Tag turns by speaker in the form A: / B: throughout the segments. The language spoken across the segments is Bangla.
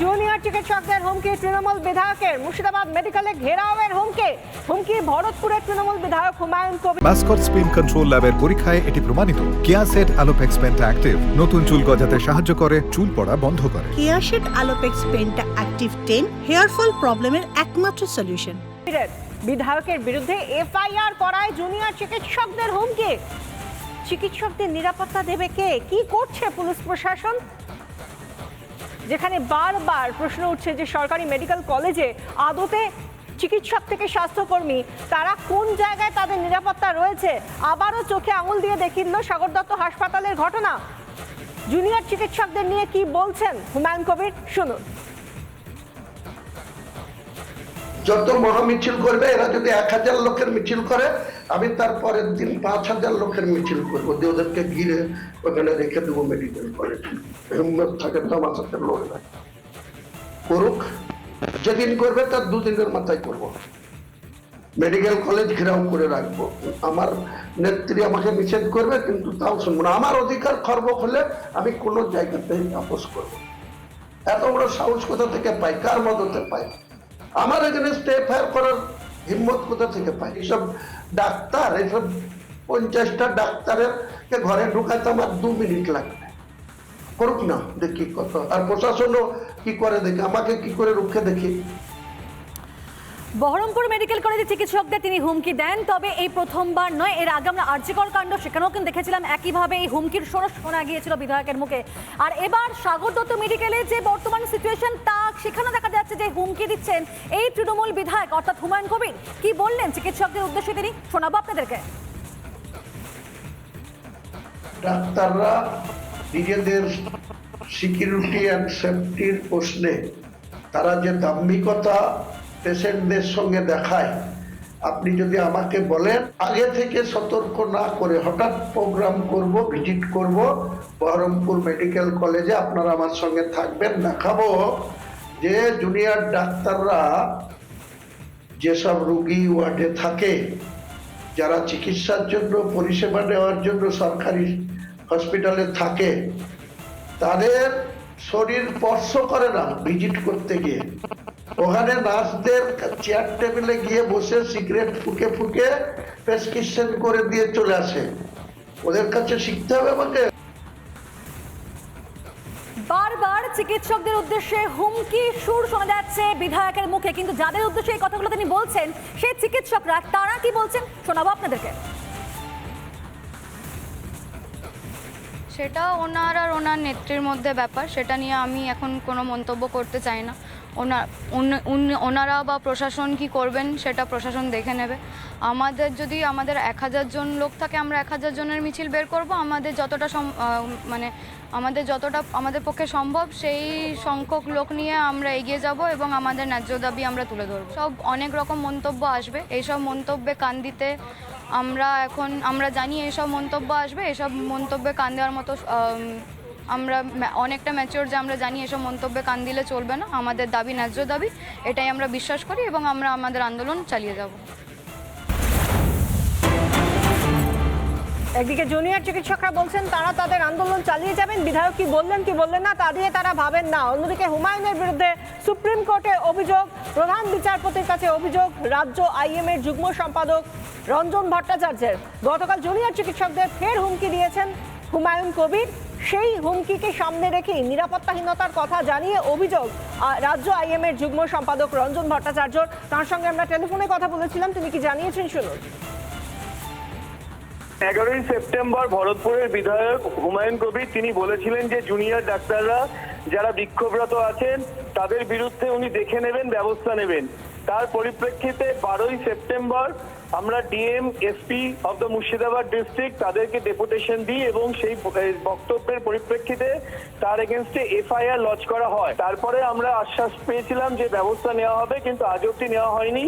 A: জুনিয়র চিকিৎসকদের হুমকি তৃণমূল বিধায়কের। মুর্শিদাবাদ মেডিকেলে ঘেরাওয়ের হুমকি। হুমকি ভরতপুরের তৃণমূল বিধায়ক Humayun Kabir
B: mascot spin control ল্যাবের পরীক্ষায় এটি প্রমাণিত। কেয়াসেট আলোপেক্স পেন্টা অ্যাক্টিভ নতুন চুল গজাতে সাহায্য করে চুল পড়া বন্ধ করে।
C: কেয়াশেট আলোপেক্স পেনটা অ্যাক্টিভ টেন হেয়ার ফল প্রবলেমের একমাত্র সলিউশন
A: বিধায়কের বিরুদ্ধে এফআইআর করায় জুনিয়র চিকিৎসকদের হুমকি। চিকিৎসকদের নিরাপত্তা দেবে কে? কি করছে পুলিশ প্রশাসন? যেখানে বারবার প্রশ্ন উঠছে যে সরকারি মেডিকেল কলেজে আদতে চিকিৎসক থেকে স্বাস্থ্যকর্মী, তারা কোন জায়গায় তাদের নিরাপত্তা রয়েছে? আবারও চোখে আঙুল দিয়ে দেখিল সাগর দত্ত হাসপাতালের ঘটনা। জুনিয়র চিকিৎসকদের নিয়ে কি বলছেন? হুমায়ুন কবির, শুনুন।
D: যত মহামিছিল করবে, এরা যদি এক হাজার লোকের মিছিল করে, আমি তার পরের দিন পাঁচ হাজার লোকের মিছিল করব। যে ওদেরকে ঘিরে ওখানে রেখে দেবো মেডিকেল কলেজ হিম্মত থাকে তো আমার সাথে লড়বে করুক, যেদিন করবে তার দুদিনের মাথায় করব। মেডিকেল কলেজ ঘেরাও করে রাখব। আমার নেত্রী আমাকে নিষেধ করবে, কিন্তু তাও শুনব না। আমার অধিকার খর্ব হলে আমি কোনো জায়গাতেই আপোষ করব এত বড় সাহস কোথা থেকে পাই? কার মদতে পাই? আমার এখানে ফায়ার করার হিম্মত কোথা থেকে পাই এইসব ডাক্তার, এইসব পঞ্চাশটা ডাক্তারের ঘরে ঢুকাতে আমার দু মিনিট লাগবে। করুক না, দেখি কত। আর প্রশাসনও কি করে দেখি, আমাকে কি করে রুখে দেখি?
E: বহরমপুর মেডিকেল কলেজে চিকিৎসকদের তিনি হুমকি দেন, তবে এই প্রথমবার নয়, এর আগে আমরা আর্যিকর কাণ্ড সেখানেও কিন্তু দেখেছিলাম, একইভাবে এই হুমকির সরস শোনা গিয়েছিল বিধায়কের মুখে। আর এবার সাগর দত্ত মেডিকেলে যে বর্তমান সিচুয়েশন তা সেখানে দেখা যাচ্ছে যে হুমকি দিচ্ছেন এই তৃণমূল বিধায়ক, অর্থাৎ হুমায়ুন কবির। কি বললেন চিকিৎসকদের উদ্দেশ্যে তিনি? শোনাবো আপনাদেরকে।
D: ডাক্তাররা নিজেদের সিকিউরিটি অ্যান্ড সেফটির প্রশ্নে, তারা যে দাম্ভিকতা পেশেন্টদের সঙ্গে দেখায়। আপনি যদি আমাকে বলেন, আগে থেকে সতর্ক না করে হঠাৎ প্রোগ্রাম করব, ভিজিট করব, বহরমপুর মেডিকেল কলেজে আপনারা আমার সঙ্গে থাকবেন, দেখাবো যে জুনিয়র ডাক্তাররা যেসব রুগী ওয়ার্ডে থাকে, যারা চিকিৎসার জন্য, পরিষেবা নেওয়ার জন্য সরকারি হসপিটালে থাকে, তাদের শরীর স্পর্শ করে না ভিজিট করতে গিয়ে। ওখানে নার্সদের চেয়ার টেবিলে গিয়ে বসে সিগারেট ফুকে ফুকে প্রেসক্রিপশন করে দিয়ে চলে আসে। ওদের কাছে শিখতে হবে আমাকে।
E: বারবার চিকিৎসকদের উদ্দেশ্যে হুমকি, সুর শোনা যাচ্ছে বিধায়কের মুখে। কিন্তু যাদের উদ্দেশ্যে এই কথাগুলো তিনি বলছেন, সেই চিকিৎসকরা, তারা কি বলছেন, শোনাবো আপনাদেরকে।
F: সেটা ওনার আর ওনার নেত্রীর মধ্যে ব্যাপার, সেটা নিয়ে আমি এখন কোনো মন্তব্য করতে চাই না। ওনার ওনারা বা প্রশাসন কি করবেন সেটা প্রশাসন দেখে নেবে। আমাদের যদি আমাদের এক হাজার জন লোক থাকে, আমরা এক হাজার জনের মিছিল বের করব। আমাদের যতটা মানে আমাদের যতটা, আমাদের পক্ষে সম্ভব সেই সংখ্যক লোক নিয়ে আমরা এগিয়ে যাব এবং আমাদের ন্যায্য দাবি আমরা তুলে ধরব। সব অনেক রকম মন্তব্য আসবে। এইসব মন্তব্যে কান দিতে আমরা এখন, আমরা জানি এসব মন্তব্য আসবে, এসব মন্তব্যে কান দেওয়ার মতো আমরা অনেকটা ম্যাচিওর যে আমরা জানি এসব মন্তব্যে কান দিলে চলবে না। আমাদের দাবি ন্যায্য দাবি, এটাই আমরা বিশ্বাস করি এবং আমরা আমাদের আন্দোলন চালিয়ে যাব।
A: একদিকে জুনিয়র চিকিৎসকরা বলছেন তারা তাদের আন্দোলন চালিয়ে যাবেন, বিধায়ক কি বললেন কি বললেন না, তা দিয়ে তারা ভাবেন না। অন্যদিকে হুমায়ুনের বিরুদ্ধে সুপ্রিম কোর্টে অভিযোগ, প্রধান বিচারপতির কাছে অভিযোগ, রাজ্য আইএম এর যুগ্ম সম্পাদক রঞ্জন ভট্টাচার্যের। গতকাল জুনিয়র চিকিৎসকদের ফের হুমকি দিয়েছেন হুমায়ুন কবির। সেই হুমকিকে সামনে রেখেই নিরাপত্তাহীনতার কথা জানিয়ে অভিযোগ রাজ্য আইএম এর যুগ্ম সম্পাদক রঞ্জন ভট্টাচার্য তার সঙ্গে আমরা টেলিফোনে কথা বলেছিলাম, তিনি কি জানিয়েছেন শুনুন।
G: এগারোই সেপ্টেম্বর ভরতপুরের বিধায়ক হুমায়ুন কবির, তিনি বলেছিলেন যে জুনিয়র ডাক্তাররা যারা বিক্ষোভরত আছেন, তাদের বিরুদ্ধে উনি দেখে নেবেন, ব্যবস্থা নেবেন। তার পরিপ্রেক্ষিতে বারোই সেপ্টেম্বর আমরা DM, SP of the Murshidabad district তাদেরকে ডেপুটেশন দিই এবং সেই বক্তব্যের পরিপ্রেক্ষিতে তার এগেনস্টে এফআইআর লঞ্চ করা হয়। তারপরে আমরা আশ্বাস পেয়েছিলাম যে ব্যবস্থা নেওয়া হবে, কিন্তু আজ অব্দি নেওয়া হয়নি।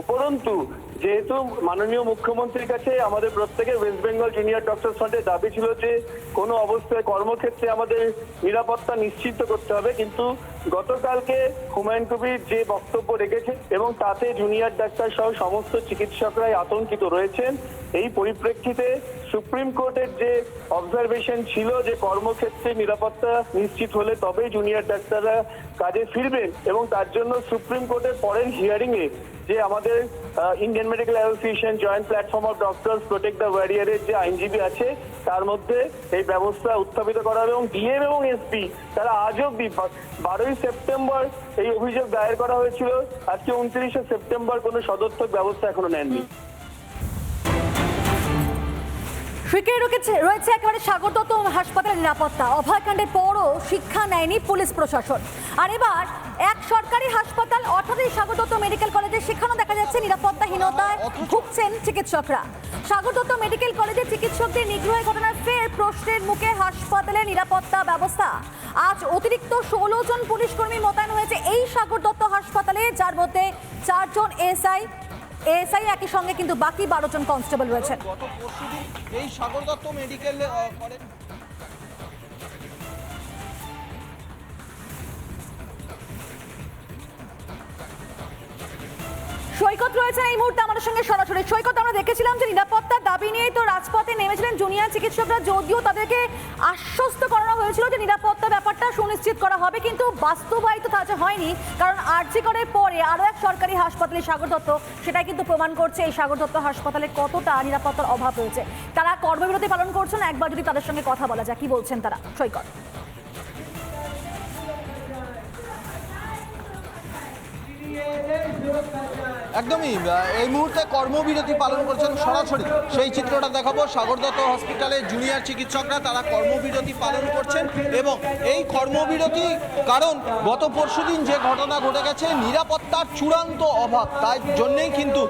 G: উপরন্তু যেহেতু মাননীয় মুখ্যমন্ত্রীর কাছে আমাদের প্রত্যেকে ওয়েস্ট বেঙ্গল জুনিয়র ডক্টর ফ্রন্টের দাবি ছিল যে কোনো অবস্থায় কর্মক্ষেত্রে আমাদের নিরাপত্তা নিশ্চিত করতে হবে, কিন্তু গতকালকে হুমায়ুন কবির যে বক্তব্য রেখেছে এবং তাতে জুনিয়র ডাক্তার সহ সমস্ত চিকিৎসকরাই আতঙ্কিত রয়েছেন, এই পরিপ্রেক্ষিতে সুপ্রিম কোর্টের যে অবজারভেশন ছিল যে কর্মক্ষেত্রে নিরাপত্তা নিশ্চিত হলে তবেই জুনিয়র ডাক্তাররা কাজে ফিরবেন এবং তার জন্য সুপ্রিম কোর্টের পরের হিয়ারিং এ যে আমাদের Indian Medical Association joint platform of doctors protect the ওয়ারিয়ারের যে আইনজীবী আছে, তার মধ্যে এই ব্যবস্থা উত্থাপিত করা হবে এবং ডিএম এবং এসপি তারা আজ অব্দি বারোই সেপ্টেম্বর এই অভিযোগ দায়ের করা হয়েছিল। আজকে উনত্রিশে সেপ্টেম্বর কোনো সদর্থক ব্যবস্থা এখনও নেননি।
E: রয়েছে রয়েছে একেবারে সাগর দত্ত হাসপাতালের নিরাপত্তা। অভয়কাণ্ডের পরও শিক্ষা নেয়নি পুলিশ প্রশাসন। আর এবার এক সরকারি হাসপাতাল সাগর দত্ত মেডিকেল কলেজে সেখানেও দেখা যাচ্ছে। নিরাপত্তাহীনতায় ভুগছেন চিকিৎসকরা। দত্ত মেডিকেল কলেজে চিকিৎসকদের নিগ্রহের ঘটনায় ফের প্রশ্নের মুখে হাসপাতালের নিরাপত্তা ব্যবস্থা। আজ অতিরিক্ত ষোলো জন পুলিশ কর্মী মোতায়েন হয়েছে এই সাগর দত্ত হাসপাতালে যার মধ্যে চারজন এসআই এসআই একই সঙ্গে কিন্তু বাকি বারো জন কনস্টেবল রয়েছেন।
H: এই সাগর দত্ত মেডিকেল কলেজ
E: সৈকত রয়েছে এই মুহূর্তে আমাদের সঙ্গে সরাসরি। সৈকত, আমরা দেখেছিলাম যে নিরাপত্তার দাবি নিয়েই তো রাজপথে নেমেছিলেন জুনিয়র চিকিৎসকরা, যদিও তাদেরকে আশ্বস্ত করানো হয়েছিল যে নিরাপত্তা ব্যাপারটা সুনিশ্চিত করা হবে, কিন্তু বাস্তবায়িত কাজে হয়নি, কারণ আরজি করার পরে আরও এক সরকারি হাসপাতালে সাগর দত্ত, সেটাই কিন্তু প্রমাণ করছে এই সাগর দত্ত হাসপাতালে কতটা নিরাপত্তার অভাব রয়েছে। তারা কর্মবিরতি পালন করছেন, একবার যদি তাদের সঙ্গে কথা বলা যায়, কি বলছেন তারা? সৈকত।
H: একদমই এই মুহূর্তে কর্মবিরতি পালন করছেন সরাসরি। সেই চিত্রটা দেখাবো। সাগর দত্ত হসপিটালে জুনিয়র চিকিৎসকরা তারা কর্মবিরতি পালন করছেন এবং এই কর্মবিরতি কারণ গত পরশুদিন যে ঘটনা ঘটে গেছে, নিরাপত্তার চূড়ান্ত অভাব। তাই জন্যেই কিন্তু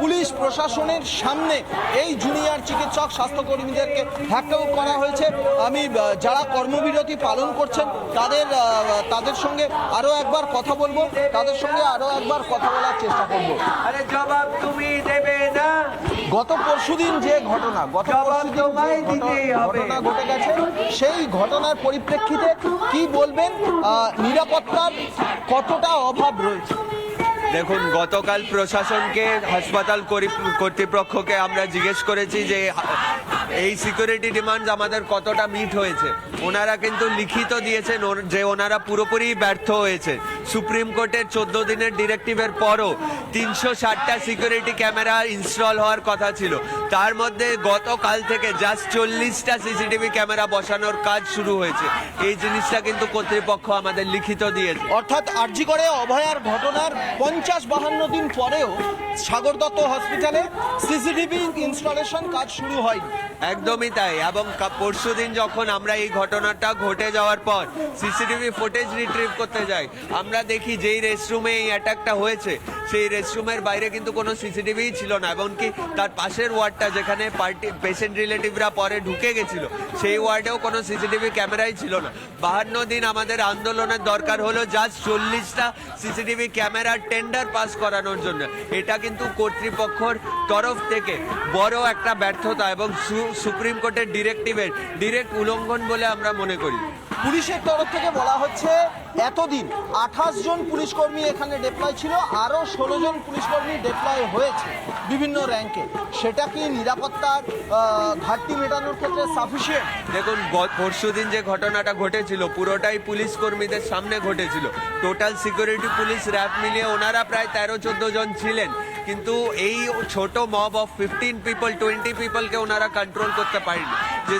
H: পুলিশ প্রশাসনের সামনে এই জুনিয়র চিকিৎসক, স্বাস্থ্যকর্মীদেরকে হ্যাকাও করা হয়েছে। আমি যারা কর্মবিরতি পালন করছেন, তাদের তাদের সঙ্গে আরও একবার কথা বলব। তাদের সঙ্গে আরও একবার কথা বলার চেষ্টা করব।
I: আরে জবাব তুমি দেবে না।
H: গত পরশুদিন যে ঘটনা গত। ঘটনা ঘটে গেছে সেই ঘটনার পরিপ্রেক্ষিতে কি বলবেন? নিরাপত্তার কতটা অভাব রয়েছে?
I: দেখুন গতকাল প্রশাসনকে হাসপাতাল কর্তৃপক্ষকে আমরা জিজ্ঞেস করেছি যে এই সিকিউরিটি ডিমান্ড আমাদের কতটা মিট হয়েছে। ওনারা কিন্তু লিখিত দিয়েছেন যে ওনারা পুরোপুরি ব্যর্থ হয়েছে। সুপ্রিম কোর্টের চোদ্দ দিনের ডিরেক্টিভের পরও তিনশো ষাটটা সিকিউরিটি ক্যামেরা ইনস্টল হওয়ার কথা ছিল। তার মধ্যে গতকাল থেকে জাস্ট চল্লিশটা সিসিটিভি ক্যামেরা বসানোর কাজ শুরু হয়েছে। এই জিনিসটা কিন্তু কর্তৃপক্ষ আমাদের লিখিত দিয়েছে।
H: অর্থাৎ আরজি করে অভয়ার ঘটনার পঞ্চাশ বাহান্ন দিন পরেও সাগর দত্ত হসপিটালে সিসিটিভি ইনস্টলেশন কাজ শুরু হয়নি।
I: একদমই তাই। এবং পরশু দিন যখন আমরা এই ঘটনাটা ঘটে যাওয়ার পর সিসিটিভি ফুটেজ রিট্রিভ করতে যাই, আমরা দেখি যেই রেস্টরুমে এই অ্যাটাকটা হয়েছে, সেই রেস্টরুমের বাইরে কিন্তু কোনো সিসিটিভিই ছিল না। এমনকি তার পাশের ওয়ার্ডটা যেখানে পার্টি পেশেন্ট রিলেটিভরা পরে ঢুকে গেছিল, সেই ওয়ার্ডেও কোনো সিসিটিভি ক্যামেরাই ছিল না। বাহান্ন দিন আমাদের আন্দোলনের দরকার হলো জাস্ট চল্লিশটা সিসিটিভি ক্যামেরার টেন্ডার পাস করানোর জন্য। এটা কিন্তু কর্তৃপক্ষর তরফ থেকে বড় একটা ব্যর্থতা এবং সুপ্রিম কোর্টের ডিরেক্টিভের ডিরেক্ট উল্লঙ্ঘন বলে আমরা মনে করি।
H: পুলিশের তরফ থেকে বলা হচ্ছে এতদিন আঠাশ জন পুলিশ কর্মী এখানে ডেপ্লয় ছিল আরও ষোলো জন পুলিশ কর্মী ডেপ্লয় হয়েছে বিভিন্ন র্যাঙ্কে সেটা কি নিরাপত্তার ঘাটতি মেটানোর ক্ষেত্রে সাফিসিয়েন্ট
I: দেখুন পরশু দিন যে ঘটনাটা ঘটেছিল পুরোটাই পুলিশ কর্মীদের সামনে ঘটেছিল। টোটাল সিকিউরিটি পুলিশ র্যাব মিলিয়ে ওনারা প্রায় তেরো চোদ্দ জন ছিলেন। কিন্তু এই ছোট mob of fifteen people twenty পিপলকে ওনারা কন্ট্রোল করতে পারেনি। যে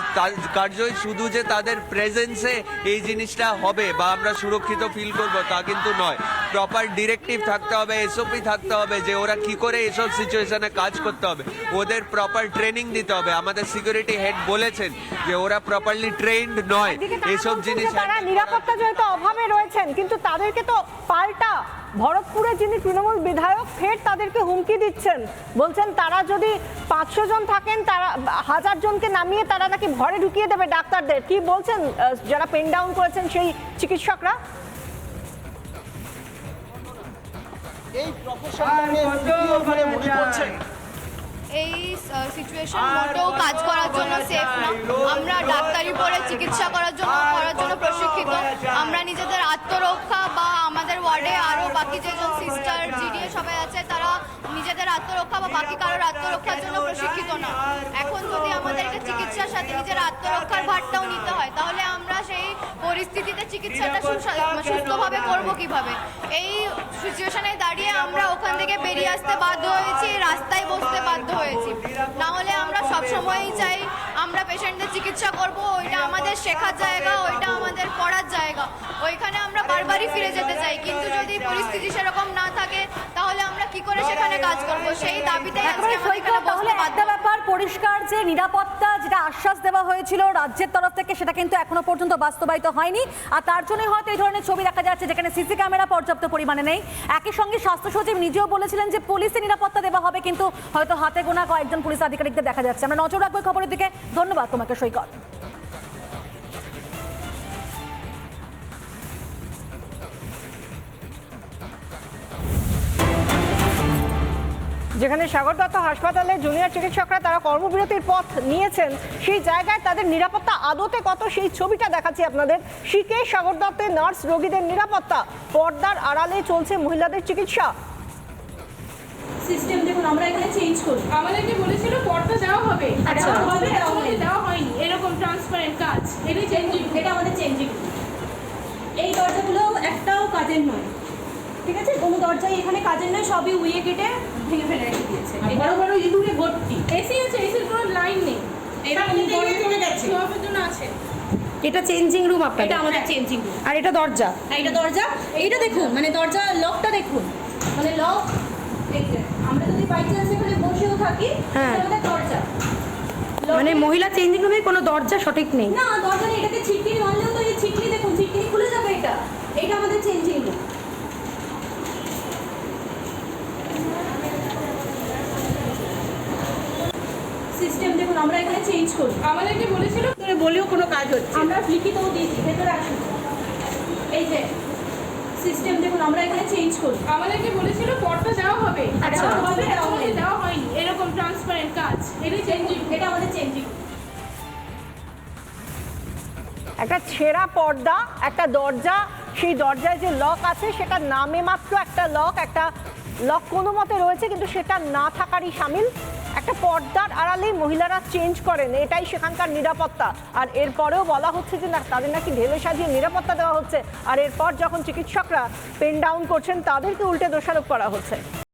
I: কার্যই শুধু যে তাদের প্রেজেন্সে এই জিনিসটা হবে বা আমরা সুরক্ষিত ফিল করব তা কিন্তু নয়। প্রপার ডিরেক্টিভ থাকতে হবে এসওপি থাকতে হবে যে ওরা কি করে এসব সিচুয়েশনে কাজ করতে হবে। ওদের প্রপার ট্রেনিং দিতে হবে। আমাদের সিকিউরিটি হেড বলেছেন যে ওরা প্রপারলি ট্রেন্ড নয়। এসব জিনিস
A: তারা নিরাপত্তা জনিত অভাবে রয়েছেন কিন্তু তাদেরকে তো পাল্টা ভরতপুরে যিনি তৃণমূল বিধায়ক ফের তাদেরকে হুমকি দিচ্ছেন। বলছেন তারা যদি পাঁচশো জন থাকেন তারা হাজার জনকে নামিয়ে তারা নাকি ঘরে ঢুকিয়ে দেবে ডাক্তারদের। কি বলছেন যারা পেন ডাউন করেছেন সেই চিকিৎসকরা?
H: এই প্রফেশনটাকে মনে করছেন
F: এই সিচুয়েশন মোটেও কাজ করার জন্য সেফ না। আমরা ডাক্তারি পড়ে চিকিৎসা করার জন্য করার জন্য প্রশিক্ষিত। আমরা নিজেদের আত্মরক্ষা বা আমাদের ওয়ার্ডে আরও বাকি যেজন সিস্টার জিডিএ সবাই আছে তারা নিজেদের আত্মরক্ষা বা বাকি কারোর আত্মরক্ষার জন্য প্রশিক্ষিত না। এখন যদি আমাদেরকে চিকিৎসার সাথে নিজের আত্মরক্ষার ভারটাও নিতে হয়, তাহলে আমরা সেই পরিস্থিতিতে চিকিৎসাটা সুসা- সুস্থভাবে করব কীভাবে? এই সিচুয়েশনে দাঁড়িয়ে আমরা ওখান থেকে বেরিয়ে আসতে বাধ্য হয়েছি, রাস্তায় বসতে বাধ্য হয়েছি। না হলে আমরা সবসময়ই চাই আমরা পেশেন্টদের চিকিৎসা করব ওইটা আমাদের শেখার জায়গা ওইটা আমাদের পড়ার জায়গা। ওইখানে আমরা বারবারই ফিরে যেতে চাই। কিন্তু যদি পরিস্থিতি সেরকম না থাকে তাহলে আমরা কি করে সেখানে কাজ করব? সেই দাবিতে
E: তাহলে একটা ব্যাপার পরিষ্কার যে নিরাপত্তা যেটা আশ্বাস দেওয়া হয়েছিল রাজ্যের তরফ থেকে সেটা কিন্তু এখনও পর্যন্ত বাস্তবায়িত হয়নি। আর তার জন্যই হয়তো এই ধরনের ছবি দেখা যাচ্ছে যেখানে সিসি ক্যামেরা পর্যাপ্ত পরিমাণে নেই। একই সঙ্গে স্বাস্থ্য সচিব নিজেও বলেছিলেন যে পুলিশে নিরাপত্তা দেওয়া হবে কিন্তু হয়তো হাতে গোনা কয়েকজন পুলিশ আধিকারিকদের দেখা যাচ্ছে। আমরা নজর রাখব খবরের দিকে। ধন্যবাদ তোমাকে, সৈকত।
A: যেখানে সাগর দত্ত হাসপাতালে জুনিয়র চিকিৎসকরা তারা কর্মবিরতির পথ নিয়েছেন, সেই জায়গায় তাদের নিরাপত্তা আদতে কত, সেই ছবিটা দেখাচ্ছি আপনাদের। শিকে সাগর দত্তের নার্স রোগীদের নিরাপত্তা, পর্দার আড়ালে চলছে মহিলাদের চিকিৎসা।
J: সিস্টেম দেখুন আমরা এখানে চেঞ্জ করি। আমাদেরকে বলেছিল পর্দা দেওয়া হবে।
C: আচ্ছা।
J: দেওয়া হবে আমাদের দেওয়া হয়নি। এরকম ট্রান্সপারেন্ট কাজ। এটাই চেঞ্জিং এটা আমাদের চেঞ্জিং এই দরজাগুলো একটাও কাজের নয়। ঠিক আছে? কোনো দরজাই এখানে কাজের নয় সবই উইয়ে কেটে ভেঙে ফেলে রেখে দিয়েছে। বড় বড় ইঁদুরে ভর্তি। এসি আছে এসির কোনো লাইন নেই। এটা জবাবের জন্য আছে।
K: এটা চেঞ্জিং রুম আপনার
J: এটা আমাদের চেঞ্জিং রুম
K: আর এটা দরজা।
J: এটা দরজা। এইটা দেখুন মানে দরজা লকটা দেখুন। মানে লক যদি বাই চান্স এখানে বসেও থাকি
K: হ্যাঁ।
J: দরজা।
K: মানে মহিলা চেঞ্জিং রুমে কোনো দরজা সঠিক নেই।
J: না দরজা নেই, এটাকে ছিটকিনি মারলেও তো এই ছিটকিনি দেখুন ছিটকিনি খুলে যাবে এটা। এটা আমাদের চেঞ্জিং রুম সিস্টেম দেখুন আমরা এখানে চেঞ্জ করি। আমাদেরকে বলেছিল
C: তোরে বলেও কোনো কাজ হচ্ছে।
J: আমরা লিখিতও দিয়েছি ভেতরে আসুন। এই যে সিস্টেম দেখুন আমরা এখানে চেঞ্জ করি আমাদেরকে বলেছিল পর্দা দেওয়া হবে।
C: আচ্ছা।
J: দেওয়া হবে আমাদের দেওয়া হয়নি। এরকম ট্রান্সপারেন্ট কাজ। এটাই চেঞ্জিং এটা আমাদের চেঞ্জিং
A: একটা ছেঁড়া পর্দা একটা দরজা সেই দরজায় যে লক আছে সেটা নামে মাত্র একটা লক একটা লক কোনো মতে রয়েছে কিন্তু সেটা না থাকারই সামিল। একটা পর্দার আড়ালেই মহিলারা চেঞ্জ করেন, এটাই সেখানকার নিরাপত্তা। আর এরপরেও বলা হচ্ছে যে, না, তাদের নাকি ঢেলে সাজিয়ে নিরাপত্তা দেওয়া হচ্ছে। আর এরপর যখন চিকিৎসকরা পেন ডাউন করছেন, তাদেরকে উল্টে দোষারোপ করা হচ্ছে।